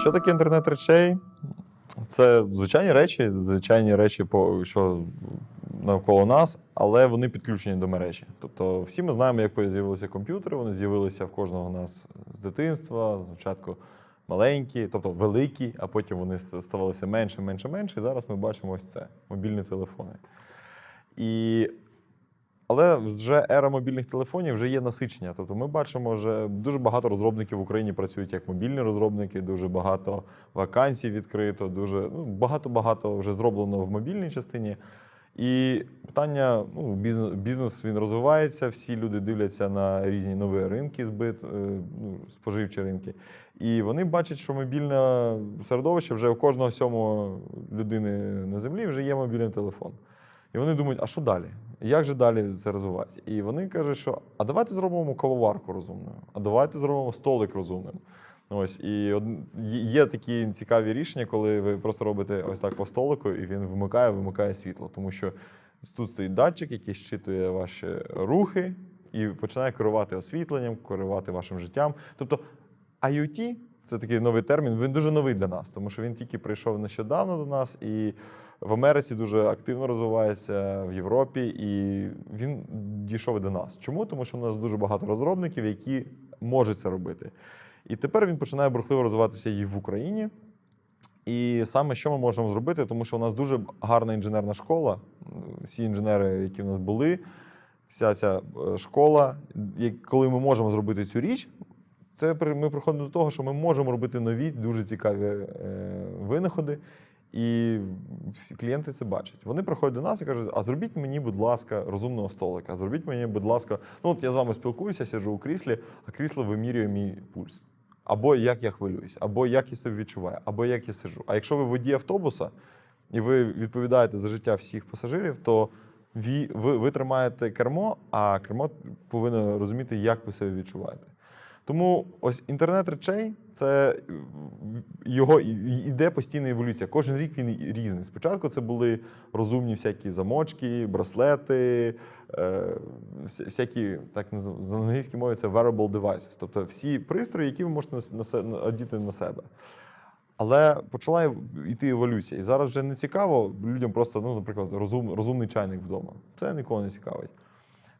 Що таке інтернет речей? Це звичайні речі, звичайні речі, по- що навколо нас, але вони підключені до мережі. Тобто, всі ми знаємо, як з'явилися комп'ютери. Вони з'явилися в кожного нас з дитинства. Спочатку маленькі, тобто великі, а потім вони с- ставали все менше, менше, менше. І зараз ми бачимо ось це мобільні телефони. І але вже ера мобільних телефонів вже є насичення. Тобто ми бачимо, вже дуже багато розробників в Україні працюють як мобільні розробники, дуже багато вакансій відкрито, дуже ну, багато-багато вже зроблено в мобільній частині. І питання: ну, бізнес, бізнес він розвивається, всі люди дивляться на різні нові ринки, збит, е, ну, споживчі ринки. І вони бачать, що мобільне середовище вже у кожного сьомого людини на землі вже є мобільний телефон. І вони думають, а що далі? Як же далі це розвивати? І вони кажуть, що а давайте зробимо кавоварку розумною, а давайте зробимо столик розумним. Ось і є такі цікаві рішення, коли ви просто робите ось так по столику, і він вмикає, вимикає світло. Тому що тут стоїть датчик, який щитує ваші рухи і починає керувати освітленням, керувати вашим життям. Тобто IoT це такий новий термін. Він дуже новий для нас, тому що він тільки прийшов нещодавно до нас, і в Америці дуже активно розвивається в Європі, і він дійшов до нас. Чому? Тому що у нас дуже багато розробників, які можуть це робити. І тепер він починає бурхливо розвиватися і в Україні. І саме що ми можемо зробити, тому що у нас дуже гарна інженерна школа. Всі інженери, які в нас були, вся ця е, школа, коли ми можемо зробити цю річ, це ми приходимо до того, що ми можемо робити нові, дуже цікаві е, винаходи. І клієнти це бачать. Вони приходять до нас і кажуть: а зробіть мені, будь ласка, розумного столика. Зробіть мені, будь ласка, ну от я з вами спілкуюся, сиджу у кріслі, а крісло вимірює мій пульс. Або як я хвилююсь, або як я себе відчуваю, або як я сиджу. А якщо ви водій автобуса і ви відповідаєте за життя всіх пасажирів, то ви, ви, ви тримаєте кермо, а кермо повинно розуміти, як ви себе відчуваєте. Тому ось інтернет речей це е, його іде постійна еволюція. Кожен рік він різний. Спочатку це були розумні всякі замочки, браслети, е, всякі, так з англійської мови це wearable devices, тобто всі пристрої, які ви можете одіти на себе. Але почала йти еволюція. І зараз вже не цікаво людям просто, ну, наприклад, розум, розумний чайник вдома. Це нікого не цікавить.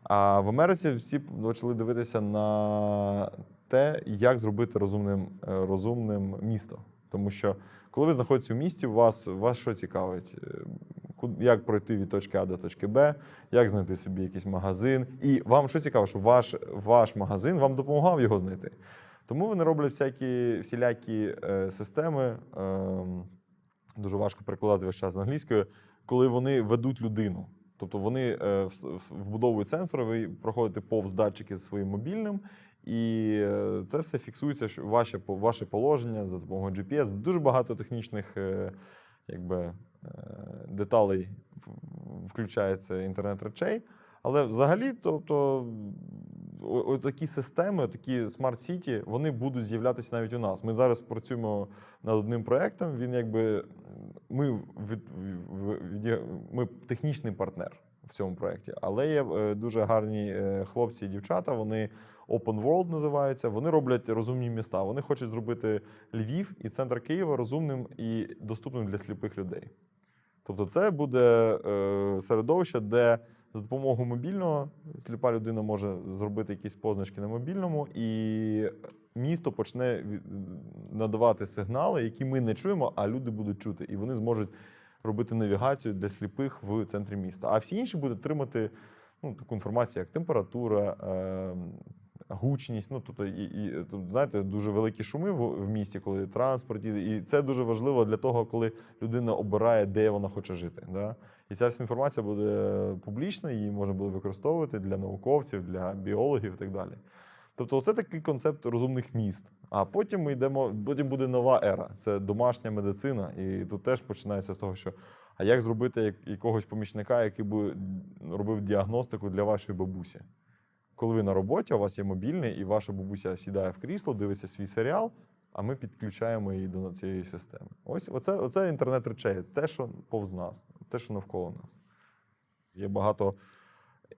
А в Америці всі почали дивитися на те, як зробити розумним, е, розумним місто. Тому що коли ви знаходитеся в місті, вас, вас що цікавить? Е, Як пройти від точки А до точки Б, як знайти собі якийсь магазин. І вам що цікаво, що ваш, ваш магазин вам допомагав його знайти. Тому вони роблять всякі всілякі е, системи. ем, дуже важко перекладати весь час з англійською, коли вони ведуть людину. Тобто вони е, вбудовують сенсори, ви проходите повз датчики зі своїм мобільним, і е, це все фіксується, ваше, ваше положення за допомогою GPS. Дуже багато технічних е, якби, е, деталей включається інтернет речей. Але взагалі, тобто, такі системи, такі смарт-сіті, вони будуть з'являтися навіть у нас. Ми зараз працюємо над одним проєктом. Він якби ми від, від- ми технічний партнер в цьому проєкті, але є дуже гарні хлопці і дівчата. Вони Open World називаються. Вони роблять розумні міста. Вони хочуть зробити Львів і центр Києва розумним і доступним для сліпих людей. Тобто, це буде е, середовище, де за допомогою мобільного сліпа людина може зробити якісь позначки на мобільному, і місто почне надавати сигнали, які ми не чуємо, а люди будуть чути. І вони зможуть робити навігацію для сліпих в центрі міста. А всі інші будуть отримати ну, таку інформацію, як температура. Е, Гучність, ну тобто, і, і тут, знаєте, дуже великі шуми в, місті, коли транспорт, і це дуже важливо для того, коли людина обирає, де вона хоче жити. Да? І ця вся інформація буде публічна, її можна буде використовувати для науковців, для біологів і так далі. Тобто, це такий концепт розумних міст. А потім ми йдемо, потім буде нова ера. Це домашня медицина. І тут теж починається з того, що а як зробити як- якогось помічника, який би робив діагностику для вашої бабусі? Коли ви на роботі, у вас є мобільний, і ваша бабуся сідає в крісло, дивиться свій серіал, а ми підключаємо її до цієї системи. Ось оце, оце інтернет речей, те, що повз нас, те, що навколо нас. Є багато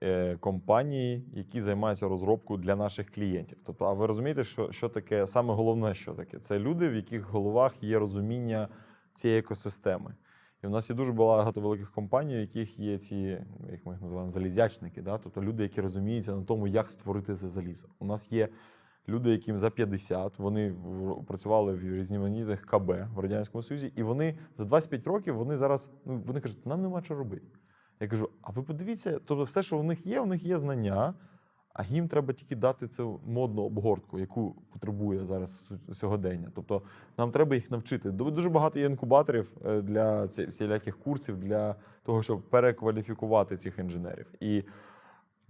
е, компанії, які займаються розробкою для наших клієнтів. Тобто, а ви розумієте, що, що таке саме головне, що таке? Це люди, в яких головах є розуміння цієї екосистеми. І в нас є дуже багато великих компаній, у яких є ці, як ми їх називаємо, залізячники, да? тобто люди, які розуміються на тому, як створити це залізо. У нас є люди, яким за 50, вони в- працювали в різноманітних КБ в Радянському Союзі, і вони за 25 років вони зараз ну, вони кажуть, нам нема що робити. Я кажу: а ви подивіться, тобто все, що у них є, у них є знання, а їм треба тільки дати цю модну обгортку, яку потребує зараз сьогодення. Тобто нам треба їх навчити. Ду- Дуже багато є інкубаторів е, для всіляких курсів для того, щоб перекваліфікувати цих інженерів. І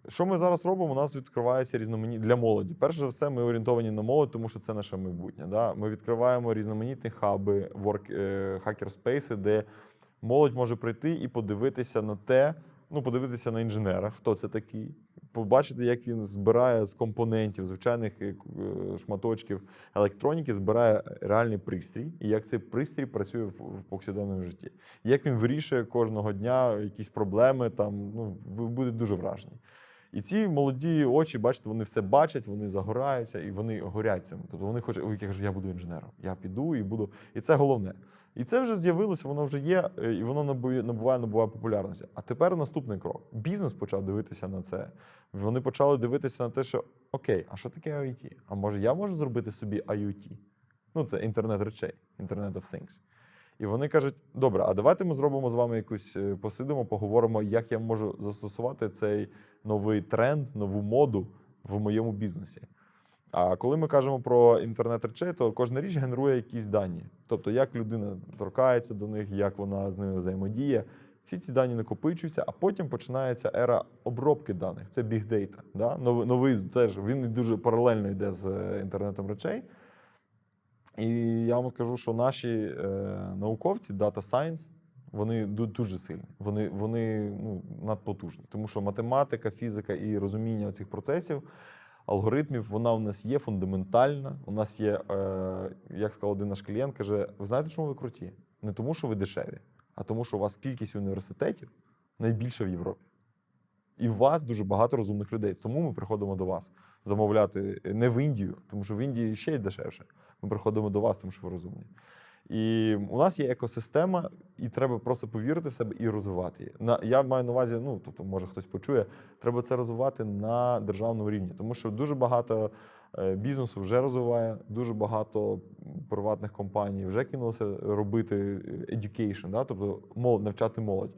що ми зараз робимо? У нас відкривається різноманітні для молоді. Перш за все, ми орієнтовані на молодь, тому що це наше майбутнє. Да? Ми відкриваємо різноманітні хаби, ворк, хакерспейси, де молодь може прийти і подивитися на те, ну, подивитися на інженера, хто це такий, побачити, як він збирає з компонентів, звичайних е, е, шматочків електроніки, збирає реальний пристрій, і як цей пристрій працює в, повсякденному житті. Як він вирішує кожного дня якісь проблеми, там, ну, ви будете дуже вражені. І ці молоді очі, бачите, вони все бачать, вони загораються і вони горять цим. Тобто вони хочуть, я кажу, я буду інженером. Я піду і буду. І це головне. І це вже з'явилося, воно вже є, е, і воно набує- набуває, набуває популярності. А тепер наступний крок. Бізнес почав дивитися на це. Вони почали дивитися на те, що окей, а що таке IoT? А може я можу зробити собі IoT? Ну, це інтернет речей, Internet of Things. І вони кажуть: добре, а давайте ми зробимо з вами якусь е, посидимо, поговоримо, як я можу застосувати цей новий тренд, нову моду в моєму бізнесі. А коли ми кажемо про інтернет речей, то кожна річ генерує якісь дані. Тобто, як людина торкається до них, як вона з ними взаємодіє. Всі ці дані накопичуються, а потім починається ера обробки даних. Це big data. Да? Новий, новий теж він дуже паралельно йде з е, інтернетом речей. І я вам кажу, що наші е, науковці, Data Science, вони дуже сильні. Вони, вони ну, надпотужні. Тому що математика, фізика і розуміння цих процесів, алгоритмів, вона у нас є фундаментальна. У нас є, е, як сказав один наш клієнт, каже: ви знаєте, чому ви круті? Не тому, що ви дешеві, а тому, що у вас кількість університетів найбільша в Європі. І у вас дуже багато розумних людей. Тому ми приходимо до вас замовляти не в Індію, тому що в Індії ще й дешевше. Ми приходимо до вас, тому що ви розумні. І у нас є екосистема, і треба просто повірити в себе і розвивати її. На я маю на увазі, ну тобто, може хтось почує, треба це розвивати на державному рівні, тому що дуже багато е, бізнесу вже розвиває, дуже багато приватних компаній вже кинулося робити е, education, да? тобто молодь, навчати молодь.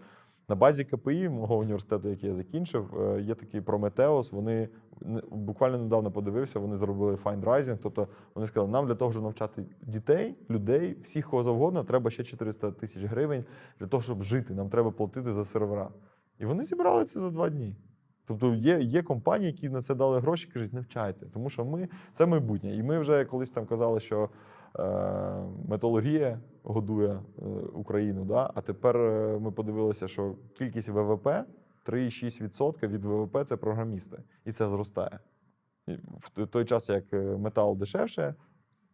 На базі КПІ мого університету, який я закінчив, е, є такий Прометеус. Вони буквально недавно подивився, вони зробили файндрайзинг. Тобто вони сказали, нам для того, щоб навчати дітей, людей, всіх кого завгодно, треба ще 400 тисяч гривень для того, щоб жити. Нам треба платити за сервера. І вони зібрали це за два дні. Тобто є, є компанії, які на це дали гроші, кажуть, навчайте, тому що ми це майбутнє. І ми вже колись там казали, що металургія годує е, Україну. Да? А тепер е, ми подивилися, що кількість ВВП 3,6% від ВВП це програмісти, і це зростає. В той час, як е, метал дешевше,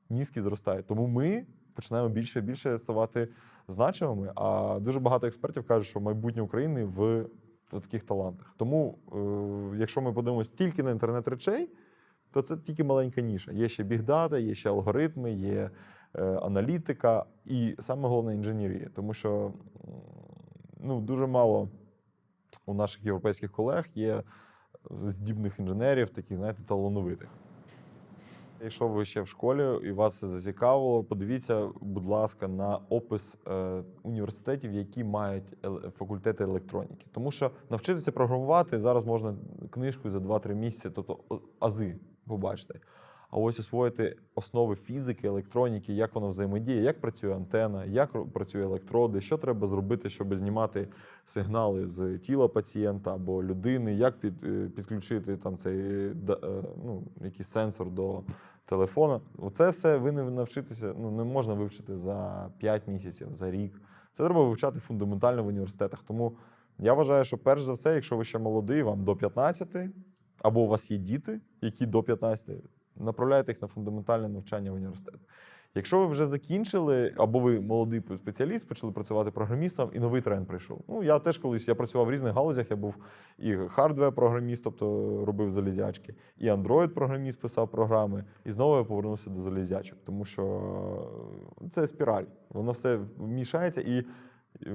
мізки зростають. Тому ми починаємо більше і більше ставати значимими. А дуже багато експертів кажуть, що майбутнє України в таких талантах. Тому, е, якщо ми подивимось тільки на інтернет речей, то це тільки маленька ніша. Є ще бігдата, є ще алгоритми, є е, аналітика і саме головне інженерія. Тому що ну, дуже мало у наших європейських колег є здібних інженерів, таких, знаєте, талановитих. Якщо ви ще в школі і вас це зацікавило, подивіться, будь ласка, на опис е, університетів, які мають ел- факультети електроніки. Тому що навчитися програмувати зараз можна книжкою за 2-3 місяці, тобто о- побачите. А ось освоїти основи фізики, електроніки, як воно взаємодіє, як працює антена, як працює електроди, що треба зробити, щоб знімати сигнали з тіла пацієнта або людини, як під, е, підключити там цей е, ну, якийсь сенсор до телефона. Оце все ви не навчитеся, ну не можна вивчити за 5 місяців, за рік. Це треба вивчати фундаментально в університетах. Тому я вважаю, що перш за все, якщо ви ще молодий, вам до 15, або у вас є діти, які до 15, направляйте їх на фундаментальне навчання в університет. Якщо ви вже закінчили, або ви молодий спеціаліст, почали працювати програмістом, і новий тренд прийшов. Ну я теж колись я працював в різних галузях. Я був і хардвер-програміст, тобто робив залізячки, і Android-програміст писав програми. І знову я повернувся до залізячок, тому що це спіраль. Воно все мішається і.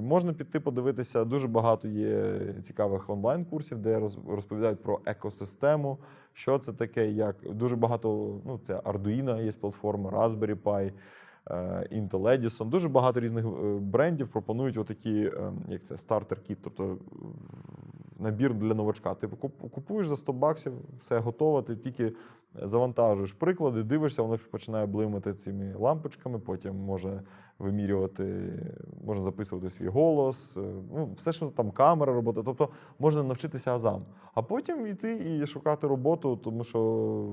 Можна піти подивитися, дуже багато є цікавих онлайн-курсів, де роз- розповідають про екосистему, що це таке, як дуже багато. Ну, це Arduino є платформа, Raspberry Pi, е, Intel Edison. Дуже багато різних е, брендів пропонують отакі, е, як це, стартер кіт, тобто набір для новачка. Ти куп- купуєш за 100 баксів, все готово, ти тільки завантажуєш приклади, дивишся, воно починає блимати цими лампочками, потім може вимірювати, можна записувати свій голос, е, ну, все, що там камера робота. Тобто можна навчитися азам. А потім йти і шукати роботу, тому що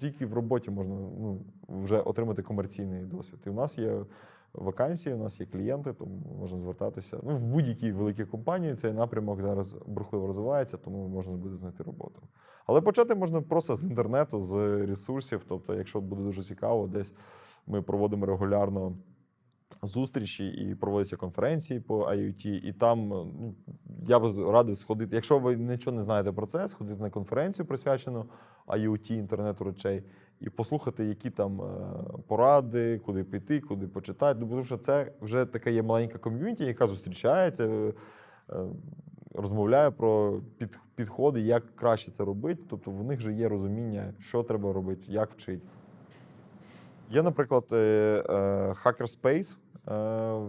тільки в роботі можна ну, вже отримати комерційний досвід. І у нас є вакансії, у нас є клієнти, тому можна звертатися. Ну, в будь-якій великій компанії цей напрямок зараз бурхливо розвивається, тому можна буде знайти роботу. Але почати можна просто з інтернету, з ресурсів. Тобто, якщо буде дуже цікаво, десь ми проводимо регулярно зустрічі і проводяться конференції по IoT, і там ну, я б з- радив сходити. Якщо ви нічого не знаєте про це, сходити на конференцію, присвячену IoT, інтернету речей, і послухати, які там е, поради, куди піти, куди почитати. Ну, Тому що це вже така є маленька ком'юніті, яка зустрічається. е, е, Розмовляє про під, підходи, як краще це робити. Тобто в них вже є розуміння, що треба робити, як вчити. Є, наприклад, е, е, Hackerspace е,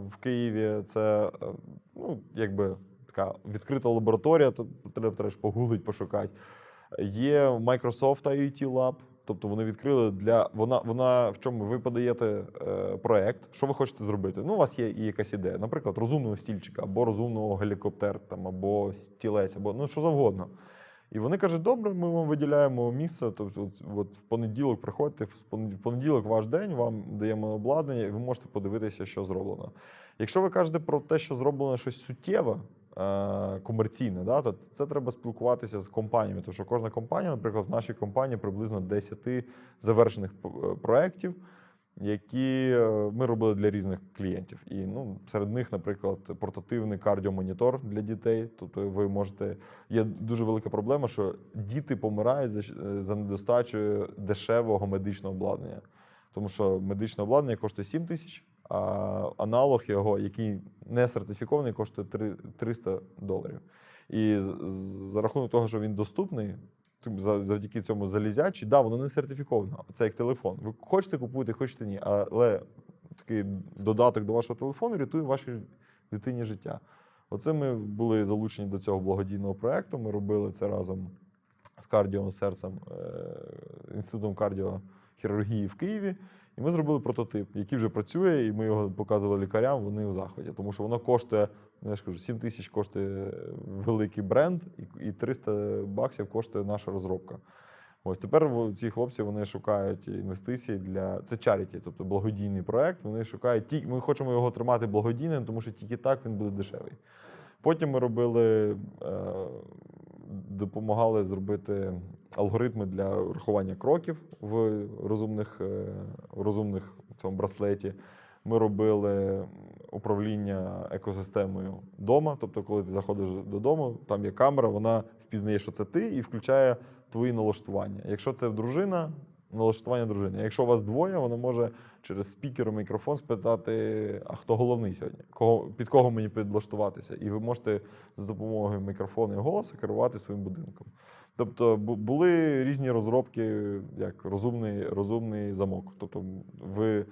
в Києві. Це ну, якби така відкрита лабораторія, то треба теж погуглить, пошукати. Є Microsoft IoT Lab, тобто вони відкрили для вона, вона в чому ви подаєте проект, що ви хочете зробити. Ну, у вас є і якась ідея, наприклад, розумного стільчика, або розумного гелікоптер, там, або стілець, або ну що завгодно. І вони кажуть, добре, ми вам виділяємо місце. Тобто, от, от в понеділок приходьте, в понед- понеділок ваш день, вам даємо обладнання, і ви можете подивитися, що зроблено. Якщо ви кажете про те, що зроблено щось суттєве, комерційне, да, то це треба спілкуватися з компаніями. Тому що кожна компанія, наприклад, в нашій компанії приблизно 10 завершених е, проєктів, які е, ми робили для різних клієнтів. І ну, серед них, наприклад, портативний кардіомонітор для дітей. Тобто, ви можете. Є дуже велика проблема, що діти помирають за, щ- за недостачею дешевого медичного обладнання. Тому що медичне обладнання коштує 7 тисяч, а аналог його, який не сертифікований, коштує три- 300 доларів. І за рахунок того, що він доступний, завдяки цьому залізячі, да, воно не сертифіковано. Це як телефон. Ви хочете купуєте, хочете ні. Але такий додаток до вашого телефону рятує вашій дитині життя. Оце ми були залучені до цього благодійного проекту. Ми робили це разом з кардіо серцем, е, інститутом кардіохірургії в Києві. І ми зробили прототип, який вже працює, і ми його показували лікарям. Вони у захваті, тому що воно коштує, ну я ж кажу, 7 тисяч коштує великий бренд, і- і 300 баксів коштує наша розробка. Ось тепер ці хлопці вони шукають інвестиції для це чаріті, тобто благодійний проект. Вони шукають ті. Ми хочемо його тримати благодійним, тому що тільки так він буде дешевий. Потім ми робили, е, допомагали зробити алгоритми для рахування кроків в розумних, е, розумних цьому браслеті. Ми робили управління екосистемою вдома. Тобто, коли ти заходиш додому, там є камера, вона впізнає, що це ти, і включає твої налаштування. Якщо це дружина, налаштування дружини. Якщо у вас двоє, вона може через спікер, мікрофон спитати, а хто головний сьогодні? Кого, під кого мені підлаштуватися? І ви можете за допомогою мікрофону і голосу керувати своїм будинком. Тобто були різні розробки, як розумний, розумний замок. Тобто, ви,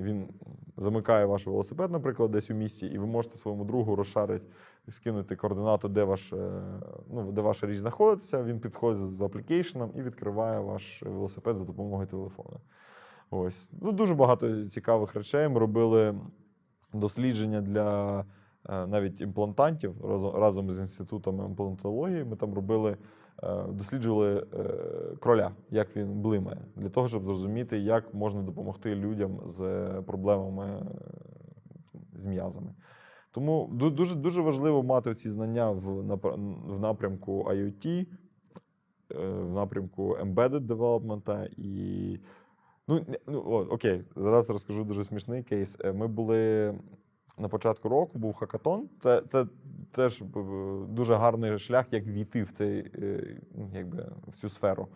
він замикає ваш велосипед, наприклад, десь у місті, і ви можете своєму другу розшарити, скинути координати, де, ваш, е, ну, де ваша річ знаходиться. Він підходить з аплікейшеном і відкриває ваш велосипед за допомогою телефону. Ось. Ну, дуже багато цікавих речей. Ми робили дослідження для навіть імплантантів разом, з інститутом імплантології. Ми там робили, е, досліджували е, кроля, як він блимає, для того, щоб зрозуміти, як можна допомогти людям з проблемами е, з м'язами. Тому дуже, дуже важливо мати ці знання в, напрямку IoT, е, в напрямку embedded development і Ну, ну окей, зараз розкажу дуже смішний кейс. Е, Ми були на початку року, був хакатон. Це, це теж е, дуже гарний шлях, як війти в цей е, ну, якби, в цю сферу.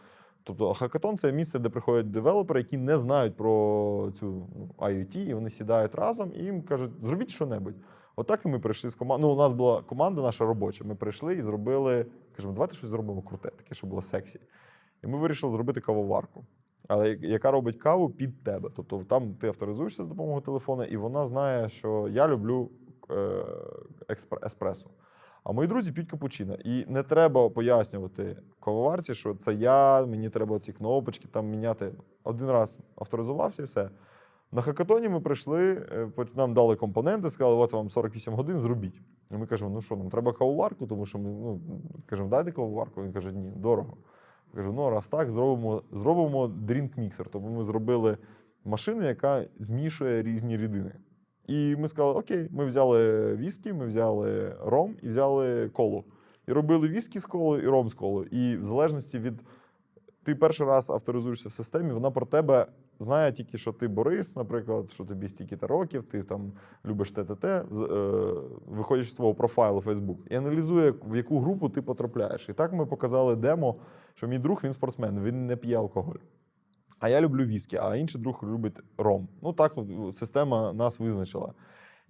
Тобто хакатон це місце, де приходять девелопери, які не знають про цю ну, IoT, і вони сідають разом і їм кажуть, зробіть що-небудь. Отак і ми прийшли з командою. Ну, у нас була команда наша робоча. Ми прийшли і зробили, кажемо, давайте щось зробимо круте, таке, що було сексі. І ми вирішили зробити кавоварку. Але яка робить каву під тебе. Тобто там ти авторизуєшся з допомогою телефона, і вона знає, що я люблю е, еспресо. А мої друзі п'ють капучино. І не треба пояснювати кавоварці, що це я, мені треба ці кнопочки там міняти. Один раз авторизувався і все. На хакатоні ми прийшли, е, нам дали компоненти, сказали, от вам 48 годин, зробіть. І ми кажемо, ну що, нам треба кавоварку, тому що ми ну, кажемо, дайте кавоварку. Він каже, ні, дорого. Кажу, ну раз так, зробимо, зробимо дрінк міксер. Тобто ми зробили машину, яка змішує різні рідини. І ми сказали: Окей, ми взяли віскі, ми взяли ром і взяли колу. І робили віскі з колою і ром з колою. І в залежності від ти перший раз авторизуєшся в системі, вона про тебе знає тільки, що ти Борис, наприклад, що тобі стільки-то років, ти там любиш ТТТ, е, виходиш з свого профайлу Facebook і аналізує, в яку групу ти потрапляєш. І так ми показали демо, що мій друг він спортсмен, він не п'є алкоголь. А я люблю віскі, а інший друг любить ром. Ну так система нас визначила.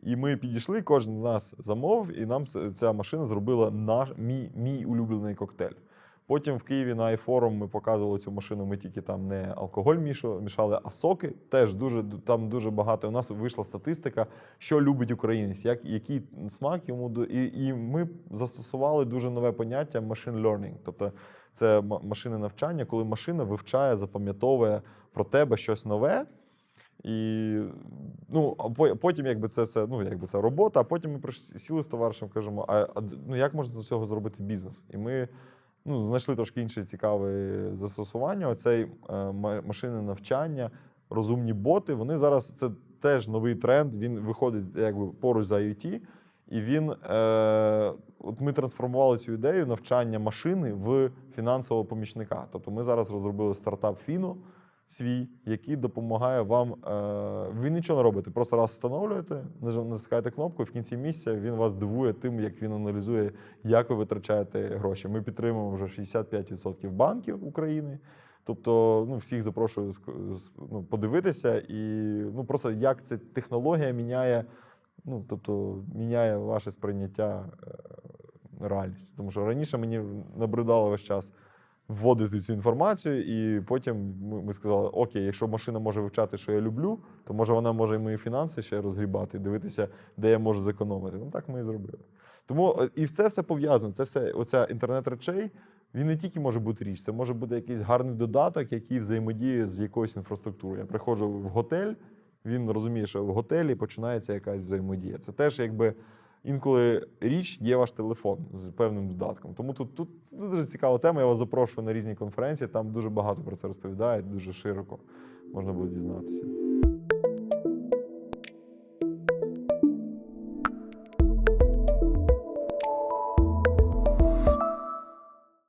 І ми підійшли, кожен з нас замовив, і нам ця машина зробила наш, мій, мій улюблений коктейль. Потім в Києві на iForum ми показували цю машину. Ми тільки там не алкоголь мішали, а соки. Теж дуже там дуже багато. У нас вийшла статистика, що любить українець, як, який смак йому і, і ми застосували дуже нове поняття machine learning. Тобто це машини навчання, коли машина вивчає, запам'ятовує про тебе щось нове. І ну, потім, якби це все, ну, якби це робота, а потім ми сіли з товаришем, кажемо, а ну, як можна з цього зробити бізнес? І ми ну, знайшли трошки інше цікаве застосування. Оцей е, машини навчання, розумні боти. Вони зараз це теж новий тренд. Він виходить якби поруч з IoT. І він, е, от ми трансформували цю ідею навчання машини в фінансового помічника. Тобто ми зараз розробили стартап Фіно свій, який допомагає вам. Е, ви нічого не робите, просто раз встановлюєте, натискаєте кнопку, і в кінці місяця він вас дивує тим, як він аналізує, як ви витрачаєте гроші. Ми підтримуємо вже 65% банків України. Тобто, ну, всіх запрошую ну, подивитися, і ну, просто як ця технологія міняє, ну, тобто, міняє ваше сприйняття е, реальності. Тому що раніше мені набридало весь час вводити цю інформацію, і потім ми, сказали: Окей, якщо машина може вивчати, що я люблю, то може вона може і мої фінанси ще розгрібати, дивитися, де я можу зекономити. Ну так ми і зробили. Тому е, і це все пов'язано. Це все, оця інтернет речей. Він не тільки може бути річ, це може бути якийсь гарний додаток, який взаємодіє з якоюсь інфраструктурою. Я приходжу в готель, він розуміє, що в готелі починається якась взаємодія. Це теж якби інколи річ є ваш телефон з певним додатком. Тому тут, тут, дуже цікава тема. Я вас запрошую на різні конференції. Там дуже багато про це розповідають, дуже широко можна буде дізнатися.